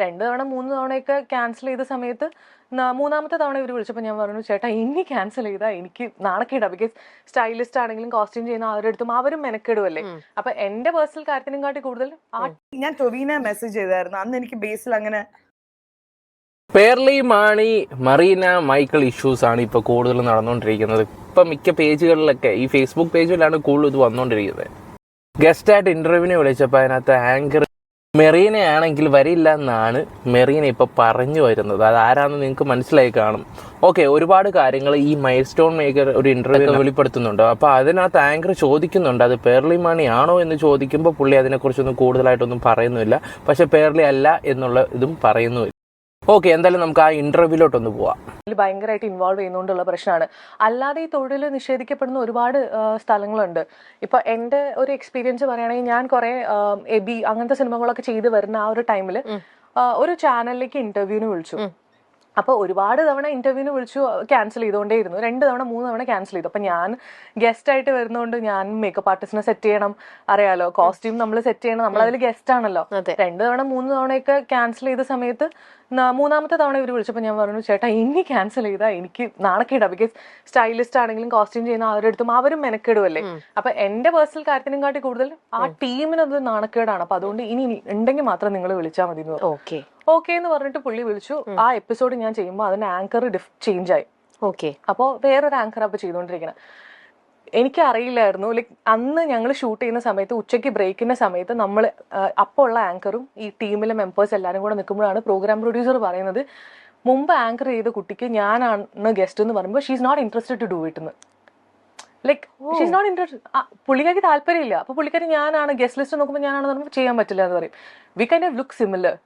രണ്ട് തവണ മൂന്ന് തവണയൊക്കെ ക്യാൻസൽ ചെയ്ത സമയത്ത് മൂന്നാമത്തെ തവണ ഇവർ വിളിച്ചപ്പോൾ ഞാൻ പറഞ്ഞു ചേട്ടാ ഇനി ക്യാൻസൽ ചെയ്താൽ എനിക്ക് നാണക്കേടാ ബിക്കോസ് സ്റ്റൈലിസ്റ്റ് ആണെങ്കിലും കോസ്റ്റ്യൂം ചെയ്യുന്ന അവരുടെ അടുത്തും അവരും മെനക്കെടുമല്ലേ ഉം. അപ്പൊ എന്റെ പേഴ്സണൽ കാര്യത്തിനും കാട്ടി കൂടുതൽ ഞാൻ ടൊവീനെ മെസ്സേജ് ചെയ്തായിരുന്നു. അന്ന് എനിക്ക് ബേസിൽ അങ്ങനെ പേർലി മാണി മറീന മൈക്കിൾ ഇഷ്യൂസ് ആണ് ഇപ്പോൾ കൂടുതൽ നടന്നുകൊണ്ടിരിക്കുന്നത് ഇപ്പം മിക്ക പേജുകളിലൊക്കെ ഈ ഫേസ്ബുക്ക് പേജിലാണ് കൂടുതൽ ഇത് വന്നുകൊണ്ടിരിക്കുന്നത് ഗസ്റ്റായിട്ട് ഇന്റർവ്യൂവിനെ വിളിച്ചപ്പോൾ അതിനകത്ത് ആങ്കർ മെറീന ആണെങ്കിൽ വരില്ല എന്നാണ് മെറീന ഇപ്പോൾ പറഞ്ഞു വരുന്നത്. അത് ആരാന്ന് നിങ്ങൾക്ക് മനസ്സിലായി കാണും. ഓക്കെ ഒരുപാട് കാര്യങ്ങൾ ഈ മൈൽ സ്റ്റോൺ മേക്കർ ഒരു ഇന്റർവ്യൂ വെളിപ്പെടുത്തുന്നുണ്ട്. അപ്പോൾ അതിനകത്ത് ആങ്കർ ചോദിക്കുന്നുണ്ട്. അത് പേർലി മണി ആണോ എന്ന് ചോദിക്കുമ്പോൾ പുള്ളി അതിനെക്കുറിച്ചൊന്നും കൂടുതലായിട്ടൊന്നും പറയുന്നില്ല പക്ഷേ പേർലി അല്ല എന്നുള്ള ഇതും പറയുന്നുമില്ല. ഓക്കെ എന്തായാലും നമുക്ക് ആ ഇന്റർവ്യൂലോട്ടൊന്ന് പോവാം. ഇതിൽ ഭയങ്കരമായിട്ട് ഇൻവോൾവ് ചെയ്യുന്നതുകൊണ്ടുള്ള പ്രശ്നമാണ്. അല്ലാതെ ഈ തൊഴിൽ നിഷേധിക്കപ്പെടുന്ന ഒരുപാട് സ്ഥലങ്ങളുണ്ട്. ഇപ്പൊ എന്റെ ഒരു എക്സ്പീരിയൻസ് പറയുകയാണെങ്കിൽ ഞാൻ കുറെ എബി അങ്ങനത്തെ സിനിമകളൊക്കെ ചെയ്ത് വരുന്ന ആ ഒരു ടൈമിൽ ഒരു ചാനലിലേക്ക് ഇന്റർവ്യൂവിന് വിളിച്ചു. അപ്പോൾ ഒരുപാട് തവണ ഇന്റർവ്യൂവിന് വിളിച്ചു ക്യാൻസൽ ചെയ്തുകൊണ്ടേയിരുന്നു. രണ്ട് തവണ മൂന്ന് തവണ ക്യാൻസൽ ചെയ്തു. അപ്പം ഞാൻ ഗസ്റ്റ് ആയിട്ട് വരുന്നതുകൊണ്ട് ഞാൻ മേക്കപ്പ് ആർട്ടിസ്റ്റിനെ സെറ്റ് ചെയ്യണം. അറിയാലോ കോസ്റ്റ്യൂം നമ്മൾ സെറ്റ് ചെയ്യണം. നമ്മൾ അതിൽ ഗസ്റ്റ് ആണല്ലോ. രണ്ട് തവണ മൂന്ന് തവണയൊക്കെ ക്യാൻസൽ ചെയ്ത സമയത്ത് മൂന്നാമത്തെ തവണ ഇവർ വിളിച്ചപ്പോൾ ഞാൻ പറഞ്ഞു ചേട്ടാ ഇനി ക്യാൻസൽ ചെയ്താൽ എനിക്ക് നാണക്കേടാ ബിക്കോസ് സ്റ്റൈലിസ്റ്റ് ആണെങ്കിലും കോസ്റ്റ്യൂം ചെയ്യുന്ന അവരുടെ അടുത്തും അവരും മെനക്കേടുമല്ലേ അപ്പൊ എന്റെ പേഴ്സണൽ കാര്യത്തിനും കാട്ടി കൂടുതൽ ആ ടീമിനൊരു നാണക്കേടാണ്. അപ്പൊ അതുകൊണ്ട് ഇനി ഉണ്ടെങ്കിൽ മാത്രം നിങ്ങൾ വിളിച്ചാൽ മതി ഓക്കെ. ഓക്കെ എന്ന് പറഞ്ഞിട്ട് പുള്ളി വിളിച്ചു. ആ എപ്പിസോഡ് ഞാൻ ചെയ്യുമ്പോൾ അതിന്റെ ആങ്കർ ഡിഫ് ചേഞ്ച് ആയി. ഓക്കെ അപ്പോൾ വേറൊരു ആങ്കർ അപ്പൊ ചെയ്തുകൊണ്ടിരിക്കണം എനിക്ക് അറിയില്ലായിരുന്നു ലൈക്ക് അന്ന് ഞങ്ങൾ ഷൂട്ട് ചെയ്യുന്ന സമയത്ത് ഉച്ചയ്ക്ക് ബ്രേക്കിന്റെ സമയത്ത് നമ്മൾ അപ്പോൾ ഉള്ള ആങ്കറും ഈ ടീമിലെ മെമ്പേഴ്സ് എല്ലാവരും കൂടെ നിൽക്കുമ്പോഴാണ് പ്രോഗ്രാം പ്രൊഡ്യൂസർ പറയുന്നത് മുമ്പ് ആങ്കർ ചെയ്ത കുട്ടിക്ക് ഞാനാണ് ഗസ്റ്റ് എന്ന് പറയുമ്പോൾ she's not interested to do it എന്ന് ലൈക്ക് ഷീസ് നോട്ട് ഇൻട്രസ്റ്റ് പുള്ളിക്കാർക്ക് താല്പര്യമില്ല. അപ്പൊ പുള്ളിക്കാരി ഞാനാണ് ഗസ്റ്റ് ലിസ്റ്റ് നോക്കുമ്പോൾ ഞാനാണെന്ന് പറയുമ്പോൾ ചെയ്യാൻ പറ്റില്ല എന്ന് പറയും. We kind of look similar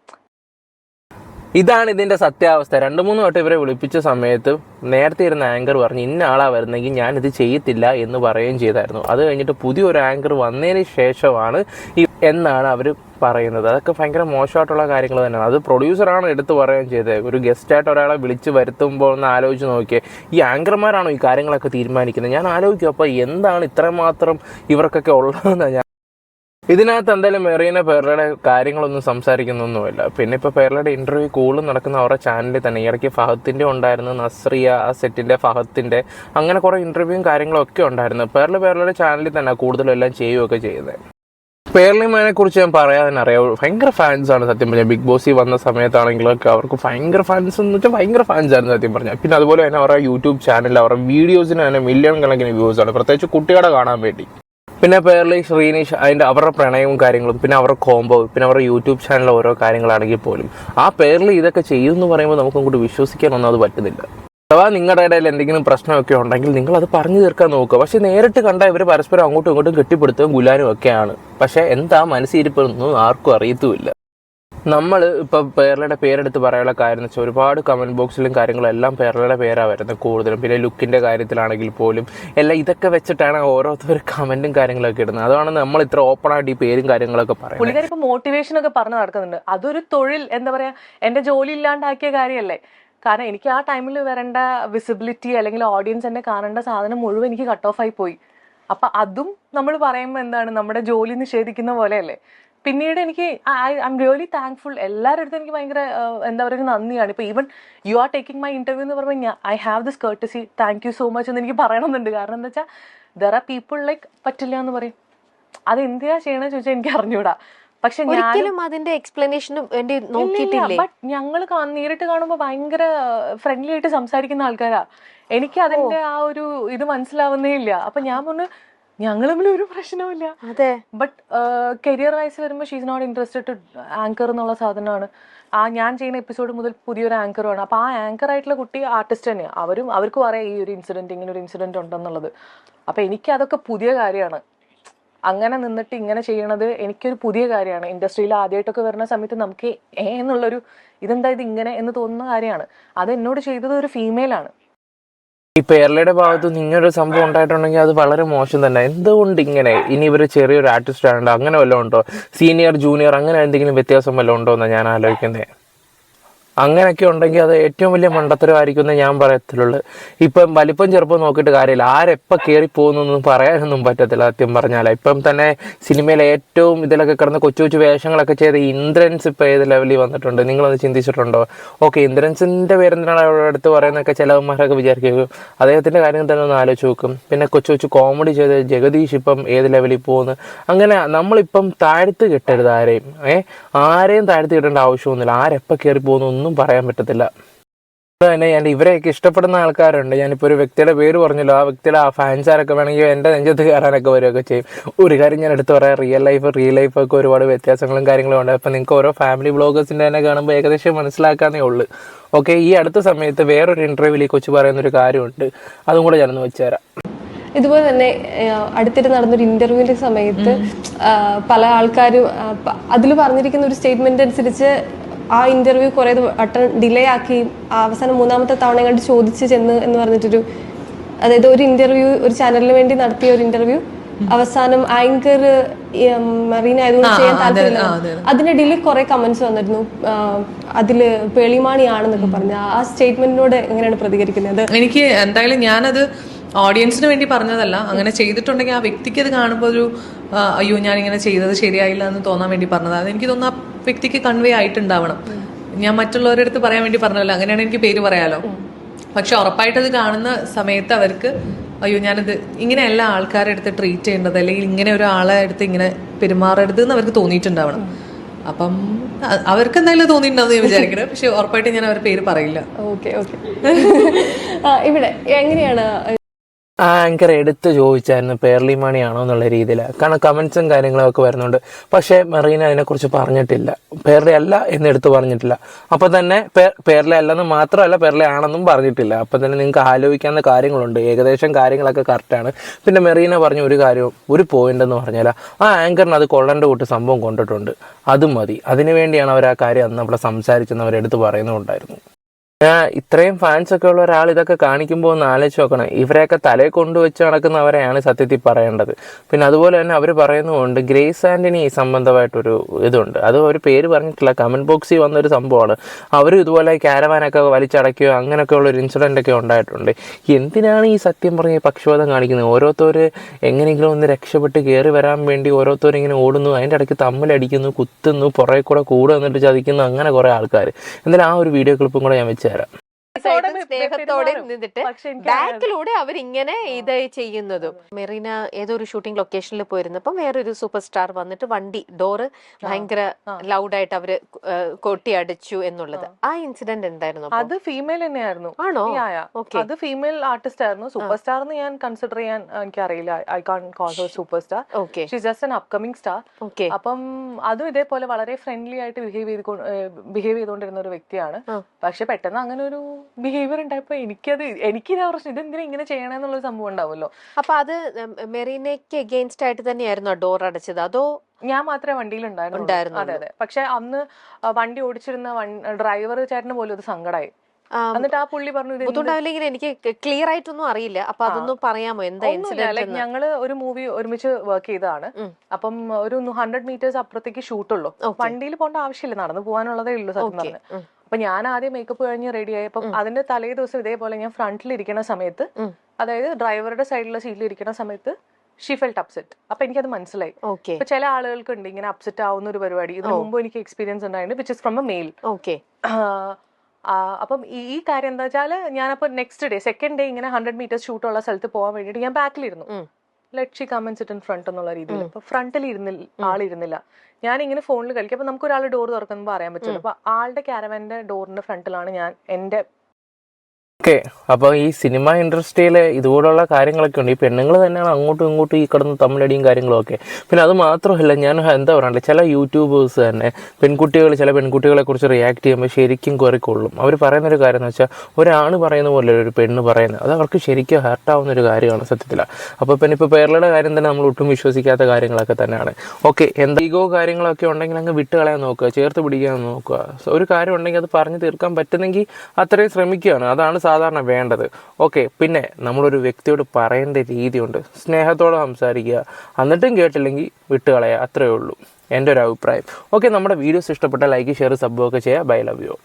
ഇതാണ് ഇതിന്റെ സത്യാവസ്ഥ. രണ്ട് മൂന്ന് വട്ടം ഇവരെ വിളിപ്പിച്ച സമയത്ത് നേരത്തെ ഇരുന്ന ആങ്കർ പറഞ്ഞു ഇന്ന ആളാ വരുന്നെങ്കിൽ ഇത് ചെയ്യത്തില്ല എന്ന് പറയുകയും ചെയ്തായിരുന്നു. അത് കഴിഞ്ഞിട്ട് പുതിയൊരു ആങ്കർ വന്നതിന് ശേഷമാണ് ഈ എന്നാണ് അവർ പറയുന്നത്. അതൊക്കെ ഭയങ്കര മോശമായിട്ടുള്ള കാര്യങ്ങൾ തന്നെയാണ്. അത് പ്രൊഡ്യൂസറാണ് എടുത്ത് പറയുകയും ചെയ്തത് ഒരു ഗസ്റ്റായിട്ട് ഒരാളെ വിളിച്ച് വരുത്തുമ്പോൾ ഒന്ന് ആലോചിച്ച് നോക്കിയേ. ഈ ആങ്കർമാരാണോ ഈ കാര്യങ്ങളൊക്കെ തീരുമാനിക്കുന്നത്? ഞാൻ ആലോചിക്കും അപ്പോൾ എന്താണ് ഇത്രമാത്രം ഇവർക്കൊക്കെ ഉള്ളതെന്ന് ഞാൻ ഇതിനകത്ത് എന്തായാലും മെറീന പേർലയുടെ കാര്യങ്ങളൊന്നും സംസാരിക്കുന്നൊന്നുമില്ല. പിന്നെ ഇപ്പോൾ പേർലയുടെ ഇന്റർവ്യൂ കൂടുതൽ നടക്കുന്ന അവരുടെ ചാനലിൽ തന്നെ ഇടയ്ക്ക് ഫഹത്തിന്റെ ഉണ്ടായിരുന്നു നസ്രിയ ആ സെറ്റിന്റെ ഫഹത്തിന്റെ അങ്ങനെ കുറേ ഇന്റർവ്യൂവും കാര്യങ്ങളും ഒക്കെ ഉണ്ടായിരുന്നു. പേർല പേർലയുടെ ചാനലിൽ തന്നെ കൂടുതലും എല്ലാം ചെയ്യുകയൊക്കെ ചെയ്യുന്നത് പേർലിമാനെ കുറിച്ച് ഞാൻ പറയാതന്നെ അറിയാം ഭയങ്കര ഫാൻസ് ആണ് സത്യം പറഞ്ഞാൽ ബിഗ് ബോസിൽ വന്ന സമയത്താണെങ്കിലൊക്കെ അവർക്ക് ഭയങ്കര ഫാൻസ് എന്ന് വെച്ചാൽ ഭയങ്കര ഫാൻസ് ആയിരുന്നു സത്യം പറഞ്ഞാൽ പിന്നെ അതുപോലെ തന്നെ അവരുടെ യൂട്യൂബ് ചാനൽ അവരുടെ വീഡിയോസിന് തന്നെ മില്യൺ കണക്കിന് വ്യൂസ് ആണ്. പ്രത്യേകിച്ച് കുട്ടികളെ കാണാൻ വേണ്ടി. പിന്നെ പേർലി ശ്രീനിഷ് അതിന്റെ അവരുടെ പ്രണയവും കാര്യങ്ങളും പിന്നെ അവരുടെ കോംബോ പിന്നെ അവരുടെ യൂട്യൂബ് ചാനൽ ഓരോ കാര്യങ്ങളാണെങ്കിൽ പോലും ആ പേരിൽ ഇതൊക്കെ ചെയ്യുമെന്ന് പറയുമ്പോൾ നമുക്ക് അങ്ങോട്ട് വിശ്വസിക്കാനൊന്നും അത് പറ്റുന്നില്ല. അഥവാ നിങ്ങളുടെ ഇടയിൽ എന്തെങ്കിലും പ്രശ്നമൊക്കെ ഉണ്ടെങ്കിൽ നിങ്ങൾ അത് പറഞ്ഞു തീർക്കാൻ നോക്കുക. പക്ഷെ നേരിട്ട് കണ്ട ഇവർ പരസ്പരം അങ്ങോട്ടും ഇങ്ങോട്ടും കെട്ടിപ്പിടുത്തും ഗുലാനും ഒക്കെയാണ്. പക്ഷേ എന്താ മനസ്സിരിപ്പൊന്നും ആർക്കും അറിയത്തുമില്ല. നമ്മൾ ഇപ്പോൾ പേർലയുടെ പേരെടുത്ത് പറയാനുള്ള കാര്യം എന്ന് വെച്ചാൽ ഒരുപാട് കമന്റ് ബോക്സിലും കാര്യങ്ങളെല്ലാം പേർലയുടെ പേരാണ് വരുന്നത് കൂടുതലും. പിന്നെ ലുക്കിന്റെ കാര്യത്തിലാണെങ്കിൽ പോലും എല്ലാം ഇതൊക്കെ വെച്ചിട്ടാണ് ഓരോരുത്തർ കമന്റും കാര്യങ്ങളൊക്കെ ഇടുന്നത്. അതാണ് നമ്മൾ ഇത്ര ഓപ്പൺ ആയിട്ട് ഈ പേരും കാര്യങ്ങളൊക്കെ പറയുന്നത്. മോട്ടിവേഷൻ ഒക്കെ പറഞ്ഞു നടക്കുന്നുണ്ട്. അതൊരു തൊഴിൽ എന്താ പറയാ എന്റെ ജോലി ഇല്ലാണ്ടാക്കിയ കാര്യമല്ലേ കാരണം എനിക്ക് ആ ടൈമിൽ വരേണ്ട വിസിബിലിറ്റി അല്ലെങ്കിൽ ഓഡിയൻസ് എന്നെ കാണേണ്ട സാധനം മുഴുവൻ എനിക്ക് കട്ട് ഓഫ് ആയി പോയി. അപ്പൊ അതും നമ്മൾ പറയുമ്പോൾ എന്താണ്? നമ്മുടെ ജോലി നിഷേധിക്കുന്ന പോലെയല്ലേ? പിന്നീട് എനിക്ക് ഐ എം റിയലി താങ്ക്ഫുൾ എല്ലാവരുടെ അടുത്തും എനിക്ക് ഭയങ്കര എന്താ പറയുക നന്ദിയാണ്. ഇപ്പൊ even you are taking my interview എന്ന് പറയുമ്പോൾ I have this courtesy thank you so much എന്ന് എനിക്ക് പറയണമെന്നുണ്ട്. കാരണം എന്താ വെച്ചാൽ ദർ ആർ പീപ്പിൾ ലൈക്ക് പറ്റില്ല എന്ന് പറയും. അത് എന്തിനാ ചെയ്യണമെന്ന് ചോദിച്ചാൽ എനിക്ക് അറിഞ്ഞൂടാ. പക്ഷെ ഞാൻ ഒരിക്കലും അതിന്റെ എക്സ്പ്ലനേഷനും വേണ്ടി നോക്കിയിട്ടില്ല? ബട്ട് ഞങ്ങൾ നേരിട്ട് കാണുമ്പോൾ ഭയങ്കര ഫ്രണ്ട്ലി ആയിട്ട് സംസാരിക്കുന്ന ആൾക്കാരാ. എനിക്ക് അതിന്റെ ആ ഒരു ഇത് മനസ്സിലാവുന്നേ ഇല്ല. അപ്പൊ ഞാൻ പറഞ്ഞു ഞങ്ങൾ തമ്മിൽ ഒരു പ്രശ്നവുമില്ല. അതെ. ബട്ട് കരിയർ വൈസ് വരുമ്പോൾ ഷീസ് നോട്ട് ഇൻട്രസ്റ്റഡ് ആങ്കർ എന്നുള്ള സാധനമാണ്. ആ ഞാൻ ചെയ്യുന്ന എപ്പിസോഡ് മുതൽ പുതിയൊരു ആങ്കറുമാണ് അപ്പൊ ആ ആങ്കർ ആയിട്ടുള്ള കുട്ടി ആർട്ടിസ്റ്റ് തന്നെയാണ് അവരും അവർക്ക് പറയാം ഈ ഒരു ഇൻസിഡന്റ് ഇങ്ങനെ ഒരു ഇൻസിഡന്റ് ഉണ്ടെന്നുള്ളത്. അപ്പൊ എനിക്ക് അതൊക്കെ പുതിയ കാര്യമാണ്. അങ്ങനെ നിന്നിട്ട് ഇങ്ങനെ ചെയ്യണത് എനിക്കൊരു പുതിയ കാര്യമാണ്. ഇൻഡസ്ട്രിയിൽ ആദ്യമായിട്ടൊക്കെ വരുന്ന സമയത്ത് നമുക്ക് ഏ എന്നുള്ളൊരു ഇതെന്താ ഇത് ഇങ്ങനെ എന്ന് തോന്നുന്ന കാര്യമാണ്. അത് എന്നോട് ചെയ്തത് ഒരു ഫീമെയിലാണ് ഈ പേരളയുടെ ഭാഗത്ത് നിന്ന് ഇങ്ങനൊരു സംഭവം ഉണ്ടായിട്ടുണ്ടെങ്കിൽ അത് വളരെ മോശം തന്നെ. എന്തുകൊണ്ട് ഇങ്ങനെ? ഇനി ഇവർ ചെറിയൊരു ആർട്ടിസ്റ്റ് ആണല്ലോ അങ്ങനെ വല്ലതും ഉണ്ടോ? സീനിയർ ജൂനിയർ അങ്ങനെ എന്തെങ്കിലും വ്യത്യാസം വല്ലതും ഉണ്ടോ എന്നാണ് ഞാൻ ആലോചിക്കുന്നത് അങ്ങനെയൊക്കെ ഉണ്ടെങ്കിൽ അത് ഏറ്റവും വലിയ മണ്ടത്തരമായിരിക്കും എന്ന് ഞാൻ പറയത്തുള്ളൂ ഇപ്പം വലിപ്പം ചെറുപ്പം നോക്കിയിട്ട് കാര്യമില്ല. ആരെപ്പോൾ കയറി പോകുന്നൊന്നും പറയാനൊന്നും പറ്റത്തില്ല സത്യം പറഞ്ഞാൽ ഇപ്പം തന്നെ സിനിമയിലെ ഏറ്റവും ഇതിലൊക്കെ കിടന്ന് കൊച്ചു കൊച്ചു വേഷങ്ങളൊക്കെ ചെയ്ത ഇന്ദ്രൻസ് ഇപ്പോൾ ഏത് ലെവലിൽ വന്നിട്ടുണ്ട്? നിങ്ങളത് ചിന്തിച്ചിട്ടുണ്ടോ? ഓക്കെ ഇന്ദ്രൻസിന്റെ പേരെന്തിനാണ് അവിടെ അടുത്ത് പറയുന്നതൊക്കെ ചിലവന്മാരൊക്കെ വിചാരിക്കും. അദ്ദേഹത്തിന്റെ കാര്യം തന്നെ ഒന്ന് ആലോചിച്ച് നോക്കും. പിന്നെ കൊച്ചു കൊച്ചു കോമഡി ചെയ്ത ജഗദീഷ് ഇപ്പം ഏത് ലെവലിൽ പോകുന്നു? അങ്ങനെ നമ്മളിപ്പം താഴ്ത്ത് കിട്ടരുത് ആരെയും. ഏ? ആരെയും താഴ്ത്ത് കിട്ടേണ്ട ആവശ്യമൊന്നുമില്ല. ആരെപ്പോൾ കയറി പോകുന്നു ഒന്നും പറയാൻ പറ്റത്തില്ല. അതുകൊണ്ട് തന്നെ ഞാൻ ഇവരെയൊക്കെ ഇഷ്ടപ്പെടുന്ന ആൾക്കാരുണ്ട്. ഞാനിപ്പോൾ ഒരു വ്യക്തിയുടെ പേര് പറഞ്ഞല്ലോ. ആ വ്യക്തിയുടെ ആ ഫാൻസാരൊക്കെ വേണമെങ്കിൽ എന്റെ നെഞ്ചത്ത് കയറാനൊക്കെ വരികയൊക്കെ ചെയ്യും. ഒരു കാര്യം ഞാൻ എടുത്ത് പറയാം. റിയൽ ലൈഫ് റിയൽ ലൈഫൊക്കെ ഒരുപാട് വ്യത്യാസങ്ങളും കാര്യങ്ങളും ഉണ്ട്. അപ്പോൾ നിങ്ങൾക്ക് ഓരോ ഫാമിലി ബ്ലോഗേഴ്സിന്റെ തന്നെ കാണുമ്പോൾ ഏകദേശം മനസ്സിലാക്കാനേ ഉള്ളൂ. ഓക്കെ ഈ അടുത്ത സമയത്ത് വേറൊരു ഇന്റർവ്യൂവിലേക്ക് കൊച്ചു പറയുന്ന ഒരു കാര്യമുണ്ട്. അതും കൂടെ ഞാനൊന്ന് വെച്ചുതരാം ഇതുപോലെ തന്നെ അടുത്തിടെ നടന്നൊരു ഇന്റർവ്യൂവിന്റെ സമയത്ത് പല ആൾക്കാരും അതിൽ പറഞ്ഞിരിക്കുന്ന ഒരു സ്റ്റേറ്റ്മെന്റ് അനുസരിച്ച് ആ ഇന്റർവ്യൂ കുറെ വട്ടം ഡിലേ ആക്കി. അവസാനം മൂന്നാമത്തെ തവണ കണ്ട് ചോദിച്ച് ചെന്ന് എന്ന് പറഞ്ഞിട്ടൊരു അതായത് ഒരു ഇന്റർവ്യൂ ഒരു ചാനലിന് വേണ്ടി നടത്തിയ ഒരു ഇന്റർവ്യൂ അവസാനം ആങ്കർ മറീന ആയതുകൊണ്ട് ചെയ്യാൻ താല്പര്യമില്ല. അതിനിടയിൽ കുറെ കമന്റ്സ് വന്നിരുന്നു. അതിൽ പേളിമാണി ആണെന്നൊക്കെ പറഞ്ഞ. ആ സ്റ്റേറ്റ്മെന്റിനോട് എങ്ങനെയാണ് പ്രതികരിക്കുന്നത്? എനിക്ക് എന്തായാലും ഞാനത് ഓഡിയൻസിന് വേണ്ടി പറഞ്ഞതല്ല. അങ്ങനെ ചെയ്തിട്ടുണ്ടെങ്കിൽ ആ വ്യക്തിക്ക് അത് കാണുമ്പോൾ ഒരു അയ്യോ ഞാൻ ഇങ്ങനെ ചെയ്തത് ശരിയായില്ല എന്ന് തോന്നാൻ വേണ്ടി പറഞ്ഞതാണ്. എനിക്ക് തോന്നുന്നു വ്യക്തിക്ക് കൺവേ ആയിട്ടുണ്ടാവണം. ഞാൻ മറ്റുള്ളവരുടെ അടുത്ത് പറയാൻ വേണ്ടി പറഞ്ഞല്ലോ അങ്ങനെയാണ് എനിക്ക് പേര് പറയാലോ. പക്ഷെ ഉറപ്പായിട്ട് അത് കാണുന്ന സമയത്ത് അവർക്ക് അയ്യോ ഞാനിത് ഇങ്ങനെയല്ല ആൾക്കാരെ അടുത്ത് ട്രീറ്റ് ചെയ്യേണ്ടത് അല്ലെങ്കിൽ ഇങ്ങനെ ഒരാളെ അടുത്ത് ഇങ്ങനെ പെരുമാറരുത് എന്ന് അവർക്ക് തോന്നിയിട്ടുണ്ടാവണം. അപ്പം അവർക്ക് എന്തായാലും തോന്നിയിട്ടുണ്ടാവും ഞാൻ വിചാരിക്കുന്നത് പക്ഷെ ഉറപ്പായിട്ട് ഞാൻ അവരുടെ പേര് പറയില്ല. Okay okay. ഇവിടെ എങ്ങനെയാണ് ആങ്കർ എടുത്ത് ചോദിച്ചായിരുന്നു പേർലി മണിയാണോ എന്നുള്ള രീതിയിൽ കാരണം കമൻസും കാര്യങ്ങളും ഒക്കെ വരുന്നുണ്ട്. പക്ഷേ മെറീന അതിനെക്കുറിച്ച് പറഞ്ഞിട്ടില്ല. പേർലി അല്ല എന്ന് എടുത്ത് പറഞ്ഞിട്ടില്ല. അപ്പം തന്നെ പേർലി അല്ലെന്ന് മാത്രമല്ല പേർലി ആണെന്നും പറഞ്ഞിട്ടില്ല. അപ്പം തന്നെ നിങ്ങൾക്ക് ആലോചിക്കാവുന്ന കാര്യങ്ങളുണ്ട്. ഏകദേശം കാര്യങ്ങളൊക്കെ കറക്റ്റാണ് പിന്നെ മെറീന പറഞ്ഞ ഒരു കാര്യം ഒരു പോയിന്റ് എന്ന് പറഞ്ഞാൽ ആ ആങ്കറിന് അത് കൊള്ളേണ്ട കൂട്ട് സംഭവം കൊണ്ടിട്ടുണ്ട്. അത് മതി. അതിനു വേണ്ടിയാണ് അവർ ആ കാര്യം അന്ന് അവിടെ സംസാരിച്ചെന്ന് അവരെടുത്ത് പറയുന്നുണ്ടായിരുന്നു. ഇത്രയും ഫാൻസ് ഒക്കെ ഉള്ള ഒരാൾ ഇതൊക്കെ കാണിക്കുമ്പോൾ ഒന്ന് ആലോചിച്ച് നോക്കണം. ഇവരെയൊക്കെ തലയിൽ കൊണ്ടുവച്ച് നടക്കുന്നവരെയാണ് സത്യത്തിൽ പറയേണ്ടത്. പിന്നെ അതുപോലെ തന്നെ അവർ പറയുന്നുമുണ്ട് ഗ്രേസ് ആന്റണി സംബന്ധമായിട്ടൊരു ഇതുണ്ട്. അത് ഒരു പേര് പറഞ്ഞിട്ടില്ല. കമന്റ് ബോക്സിൽ വന്നൊരു സംഭവമാണ്. അവരും ഇതുപോലെ ക്യാരവാനൊക്കെ വലിച്ചടക്കുകയോ അങ്ങനെയൊക്കെ ഉള്ള ഒരു ഇൻസിഡന്റ് ഒക്കെ ഉണ്ടായിട്ടുണ്ട്. എന്തിനാണ് ഈ സത്യം പറഞ്ഞ പക്ഷപാതം കാണിക്കുന്നത്? ഓരോരുത്തർ എങ്ങനെയെങ്കിലും ഒന്ന് രക്ഷപ്പെട്ട് കയറി വരാൻ വേണ്ടി ഓരോരുത്തർ ഇങ്ങനെ ഓടുന്നു അതിന്റെ ഇടയ്ക്ക് തമ്മിലടിക്കുന്നു കുത്തുന്നു പുറകെ കൂടെ കൂടെ വന്നിട്ട് ചതിക്കുന്നു അങ്ങനെ കുറേ ആൾക്കാർ എന്തായാലും ആ ഒരു വീഡിയോ ക്ലിപ്പും കൂടെ ഞാൻ വെച്ചുതരാം ചേരാം സ്നേഹത്തോടെ. നിന്നിട്ട് ബാക്കിലൂടെ അവരിങ്ങനെ ഇത് ചെയ്യുന്നതും. മെറീന ഏതോ ഒരു ഷൂട്ടിംഗ് ലൊക്കേഷനിൽ പോയിരുന്നപ്പം വേറൊരു സൂപ്പർ സ്റ്റാർ വന്നിട്ട് വണ്ടി ഡോറ് ഭയങ്കര ലൗഡായിട്ട് അവർ കൊട്ടി അടിച്ചു എന്നുള്ളത്. ആ. ഇൻസിഡന്റ് എന്തായിരുന്നു അത് ഫീമെയിൽ തന്നെയായിരുന്നു. ആണോ? അത് ഫീമെയിൽ ആർട്ടിസ്റ്റ് ആയിരുന്നു. സൂപ്പർ സ്റ്റാർ എന്ന് ഞാൻ കൺസിഡർ ചെയ്യാൻ എനിക്ക് അറിയില്ല I can't call super star okay she just an upcoming star okay അപ്പം അതും ഇതേപോലെ വളരെ ഫ്രണ്ട്ലി ആയിട്ട് ബിഹേവ് ചെയ്ത് ബിഹേവ് ചെയ്തുകൊണ്ടിരുന്ന ഒരു വ്യക്തിയാണ്. പക്ഷെ പെട്ടെന്ന് അങ്ങനെ ഒരു ബിഹേവിയർ ഉണ്ടായപ്പോ എനിക്കത് എനിക്ക് ഇതാ പ്രശ്നം. ഇതെന്തിനാ ഇങ്ങനെ ചെയ്യണമെന്നുള്ള സംഭവം ഉണ്ടാവുമല്ലോ. അപ്പൊ അത് മെറീനയ്ക്ക് എഗെയിൻസ്റ്റ് ആയിട്ട് തന്നെയായിരുന്നു ഡോർ അടച്ചത്? അതോ ഞാൻ മാത്രമേ വണ്ടിയിൽ ഉണ്ടായിരുന്നുള്ളൂ. അതെ അതെ. പക്ഷെ അന്ന് വണ്ടി ഓടിച്ചിരുന്ന ഡ്രൈവർ ചേട്ടന് പോലും അത് സങ്കടമായി എന്നിട്ട് ആ പുള്ളി പറഞ്ഞു എന്ത് എനിക്ക് ക്ലിയർ ആയിട്ടൊന്നും അറിയില്ല. അപ്പൊ അതൊന്നും പറയാമോ? എന്താ ഇൻസിഡന്റ് ഞങ്ങൾ ഒരു മൂവി ഒരുമിച്ച് വർക്ക് ചെയ്തതാണ്. അപ്പം ഒരു ഹൺഡ്രഡ് മീറ്റേഴ്സ് അപ്പുറത്തേക്ക് ഷൂട്ടുള്ളൂ. വണ്ടിയിൽ പോകേണ്ട ആവശ്യമില്ല. നടന്നു പോകാനുള്ളതേ ഉള്ളൂ സത്യം ഓക്കെ പറഞ്ഞത് അപ്പൊ ഞാൻ ആദ്യം മേക്കപ്പ് കഴിഞ്ഞ് റെഡി ആയപ്പോ അതിന്റെ തലേ ദിവസം ഇതേപോലെ ഞാൻ ഫ്രണ്ടിൽ ഇരിക്കുന്ന സമയത്ത് അതായത് ഡ്രൈവറുടെ സൈഡിലെ സീറ്റിൽ ഇരിക്കുന്ന സമയത്ത് ഷീ ഫെൽറ്റ് അപ്സെറ്റ് അപ്പൊ എനിക്കത് മനസ്സിലായി. ഓക്കെ ഇപ്പൊ ചില ആളുകൾക്ക് ഉണ്ട് ഇങ്ങനെ അപ്സെറ്റ് ആവുന്ന ഒരു പരിപാടി. ഇതിനു മുമ്പ് എനിക്ക് എക്സ്പീരിയൻസ് ഉണ്ടായിരുന്നു which is from a male okay അപ്പം ഈ കാര്യം എന്താ വെച്ചാൽ ഞാനപ്പോ നെക്സ്റ്റ് ഡേ സെക്കൻഡ് ഡേ ഇങ്ങനെ ഹൺഡ്രഡ് മീറ്റേഴ്സ് ഷൂട്ടുള്ള സ്ഥലത്ത് പോകാൻ വേണ്ടിയിട്ട് ഞാൻ ബാക്കിലിരുന്നു. ലെറ്റ് കമന്റ്സ് കമൻസ് ഫ്രണ്ട് എന്നുള്ള രീതിയിൽ. അപ്പൊ ഫ്രണ്ടിൽ ഇരുന്നില്ല. ആളിരുന്നില്ല ഞാൻ ഇങ്ങനെ ഫോണിൽ കളിക്കും. അപ്പൊ നമുക്ക് ഒരാൾ ഡോർ തുറക്കുമ്പോൾ അറിയാൻ പറ്റില്ല അപ്പൊ ആളുടെ ക്യാരവാന്റെ ഡോറിന്റെ ഫ്രണ്ടിലാണ് ഞാൻ എന്റെ ഓക്കെ അപ്പോൾ ഈ സിനിമ ഇൻഡസ്ട്രിയിലെ ഇതുപോലുള്ള കാര്യങ്ങളൊക്കെ ഉണ്ട്. ഈ പെണ്ണുങ്ങൾ തന്നെയാണ് അങ്ങോട്ടും ഇങ്ങോട്ടും ഈ കിടന്ന് തമ്മിലടിയും കാര്യങ്ങളും ഒക്കെ. പിന്നെ അത് മാത്രമല്ല ഞാൻ എന്താ പറയണ്ടേ ചില യൂട്യൂബേഴ്സ് തന്നെ പെൺകുട്ടികൾ ചില പെൺകുട്ടികളെ കുറിച്ച് റിയാക്ട് ചെയ്യുമ്പോൾ ശരിക്കും കുറിക്കൊള്ളും അവർ പറയുന്ന ഒരു കാര്യം എന്ന് വെച്ചാൽ ഒരാണ് പറയുന്ന പോലെ ഒരു പെണ്ണ് പറയുന്നത്. അത് അവർക്ക് ശരിക്കും ഹർട്ടാവുന്ന ഒരു കാര്യമാണ് സത്യത്തിൽ അപ്പോൾ പിന്നെ ഇപ്പോൾ പേരളയുടെ കാര്യം തന്നെ നമ്മൾ ഒട്ടും വിശ്വസിക്കാത്ത കാര്യങ്ങളൊക്കെ തന്നെയാണ്. ഓക്കെ ഈഗോ കാര്യങ്ങളൊക്കെ ഉണ്ടെങ്കിൽ അങ്ങ് വിട്ട് കളയാൻ നോക്കുക ചേർത്ത് പിടിക്കാൻ നോക്കുക. ഒരു കാര്യം ഉണ്ടെങ്കിൽ അത് പറഞ്ഞു തീർക്കാൻ പറ്റുന്നെങ്കിൽ അത്രയും ശ്രമിക്കുകയാണ്. അതാണ് സാധാരണ വേണ്ടത്. ഓക്കെ പിന്നെ നമ്മളൊരു വ്യക്തിയോട് പറയേണ്ട രീതിയുണ്ട്. സ്നേഹത്തോടെ സംസാരിക്കുക. എന്നിട്ടും കേട്ടില്ലെങ്കിൽ വിട്ടുകളയുക അത്രയേ ഉള്ളൂ. എന്റെ ഒരു അഭിപ്രായം. ഓക്കെ നമ്മുടെ വീഡിയോസ് ഇഷ്ടപ്പെട്ട ലൈക്ക് ഷെയർ സബ്ബോ ഒക്കെ ചെയ്യുക. Bye love you